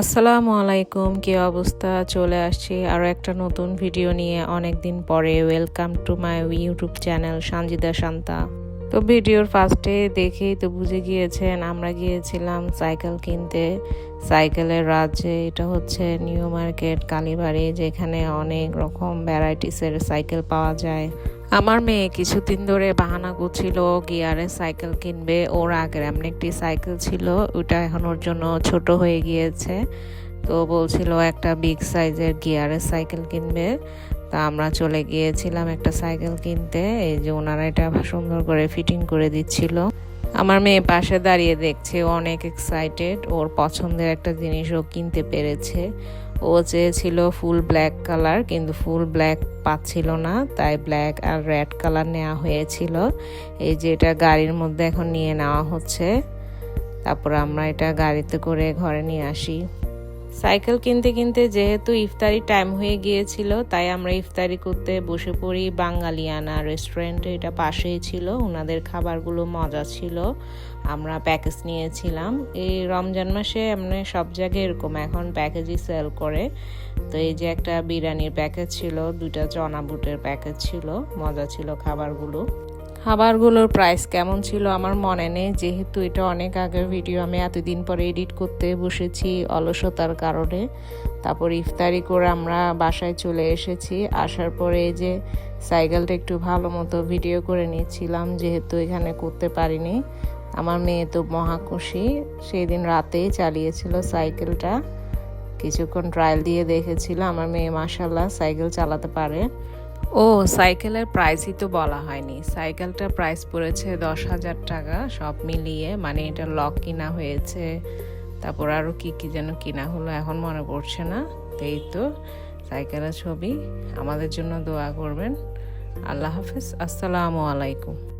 আসসালামু আলাইকুম, কি অবস্থা? চলে আসছি আরও একটা নতুন ভিডিও নিয়ে অনেক দিন পরে। Welcome to my YouTube channel Sanjida Shanta. তো ভিডিওর ফার্স্টে দেখেই তো বুঝে গিয়েছেন, আমরা গিয়েছিলাম সাইকেল কিনতে। সাইকেলের রাজ্যে এটা হচ্ছে নিউ মার্কেট, কালীবাড়ি, যেখানে অনেক রকম ভ্যারাইটিসের সাইকেল পাওয়া যায়। আমার মেয়ে কিছুদিন ধরে বাহানা করছিল গিয়ারের সাইকেল কিনবে। ওর আগের এমন একটি সাইকেল ছিল, ওটা এখন ওর জন্য ছোট হয়ে গিয়েছে। তো বলছিল, একটা বিগ সাইজের গিয়ারের সাইকেল কিনবে। তা আমরা চলে গিয়েছিলাম একটা সাইকেল কিনতে। এই যে ওনারা এটা সুন্দর করে ফিটিং করে দিচ্ছিল। আমার মেয়ে পাশে দাঁড়িয়ে দেখছে, অনেক এক্সাইটেড ওর পছন্দের একটা জিনিস ও কিনতে পেরেছে। ও চেয়েছিল ফুল ব্ল্যাক কালার কিন্তু ফুল ব্ল্যাক পাচ্ছিল না, তাই ব্ল্যাক আর রেড কালার নেওয়া হয়েছিল। এই যে এটা গাড়ির মধ্যে এখন নিয়ে নেওয়া হচ্ছে। তারপর আমরা এটা গাড়িতে করে ঘরে নিয়ে আসি। সাইকেল কিনতে কিনতে যেহেতু ইফতারি টাইম হয়ে গিয়েছিল, তাই আমরা ইফতারি করতে বসে পড়ি বাঙালিয়ানা রেস্টুরেন্টে এটা পাশেই ছিল ওনাদের খাবারগুলো মজা ছিল। আমরা প্যাকেজ নিয়েছিলাম। এই রমজান মাসে এমনি সব জায়গায় এরকম, এখন প্যাকেজই সেল করে। তো এই যে একটা বিরিয়ানির প্যাকেজ ছিল, দুইটা চনা বুটের প্যাকেজ ছিল, মজা ছিল খাবারগুলো। খাবারগুলোর প্রাইস কেমন ছিল আমার মনে নেই। যেহেতু এটা অনেক আগের ভিডিও আমি এতদিন পরে এডিট করতে বসেছি অলসতার কারণে। তারপর ইফতারি করে আমরা বাসায় চলে এসেছি। আসার পরে এই যে সাইকেলটা একটু ভালো মতো ভিডিও করে নিচ্ছিলাম, যেহেতু এখানে করতে পারিনি। আমার মেয়ে তো মহাকুশি সেই দিন রাতেই চালিয়েছিল সাইকেলটা। কিছুক্ষণ ট্রায়াল দিয়ে দেখেছিল, আমার মেয়ে মাসাল্লাহ সাইকেল চালাতে পারে। ও, সাইকেলের প্রাইসই তো বলা হয়নি। সাইকেলটার প্রাইস পড়েছে দশ হাজার টাকা, সব মিলিয়ে। মানে এটা লক কিনা হয়েছে, তারপর আরও কি কি যেন কিনা হলো, এখন মনে পড়ছে না। এই তো, সাইকেলের ছবি। আমাদের জন্য দোয়া করবেন। আল্লাহ হাফিজ। আসসালামু আলাইকুম।